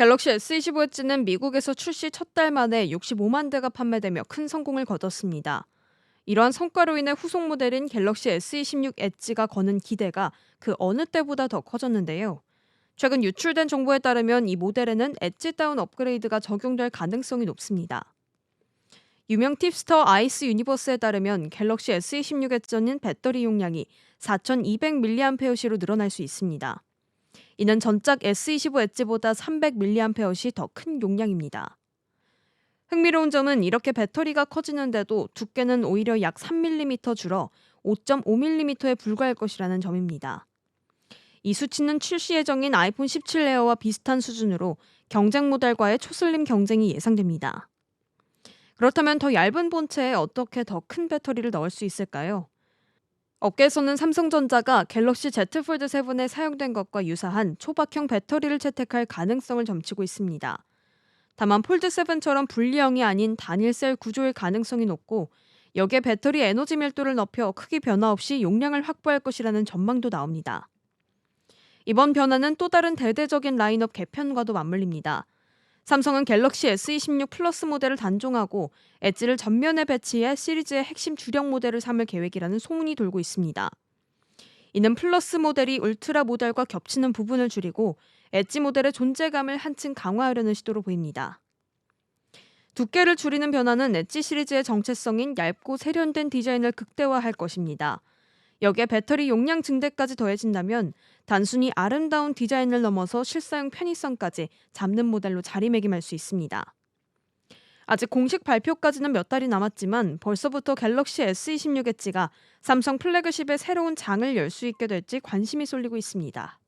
갤럭시 S25 엣지는 미국에서 출시 첫 달 만에 65만 대가 판매되며 큰 성공을 거뒀습니다. 이러한 성과로 인해 후속 모델인 갤럭시 S26 엣지가 거는 기대가 그 어느 때보다 더 커졌는데요. 최근 유출된 정보에 따르면 이 모델에는 엣지 다운 업그레이드가 적용될 가능성이 높습니다. 유명 팁스터 아이스 유니버스에 따르면 갤럭시 S26 엣지는 배터리 용량이 4200mAh로 늘어날 수 있습니다. 이는 전작 S25 엣지보다 300mAh 더큰 용량입니다. 흥미로운 점은 이렇게 배터리가 커지는데도 두께는 오히려 약 3mm 줄어 5.5mm에 불과할 것이라는 점입니다. 이 수치는 출시 예정인 아이폰 17 에어와 비슷한 수준으로 경쟁 모델과의 초슬림 경쟁이 예상됩니다. 그렇다면 더 얇은 본체에 어떻게 더 큰 배터리를 넣을 수 있을까요? 업계에서는 삼성전자가 갤럭시 Z 폴드 7에 사용된 것과 유사한 초박형 배터리를 채택할 가능성을 점치고 있습니다. 다만 폴드 7처럼 분리형이 아닌 단일 셀 구조일 가능성이 높고 여기에 배터리 에너지 밀도를 높여 크기 변화 없이 용량을 확보할 것이라는 전망도 나옵니다. 이번 변화는 또 다른 대대적인 라인업 개편과도 맞물립니다. 삼성은 갤럭시 S26 플러스 모델을 단종하고 엣지를 전면에 배치해 시리즈의 핵심 주력 모델을 삼을 계획이라는 소문이 돌고 있습니다. 이는 플러스 모델이 울트라 모델과 겹치는 부분을 줄이고 엣지 모델의 존재감을 한층 강화하려는 시도로 보입니다. 두께를 줄이는 변화는 엣지 시리즈의 정체성인 얇고 세련된 디자인을 극대화할 것입니다. 여기에 배터리 용량 증대까지 더해진다면 단순히 아름다운 디자인을 넘어서 실사용 편의성까지 잡는 모델로 자리매김할 수 있습니다. 아직 공식 발표까지는 몇 달이 남았지만 벌써부터 갤럭시 S26 엣지가 삼성 플래그십의 새로운 장을 열 수 있게 될지 관심이 쏠리고 있습니다.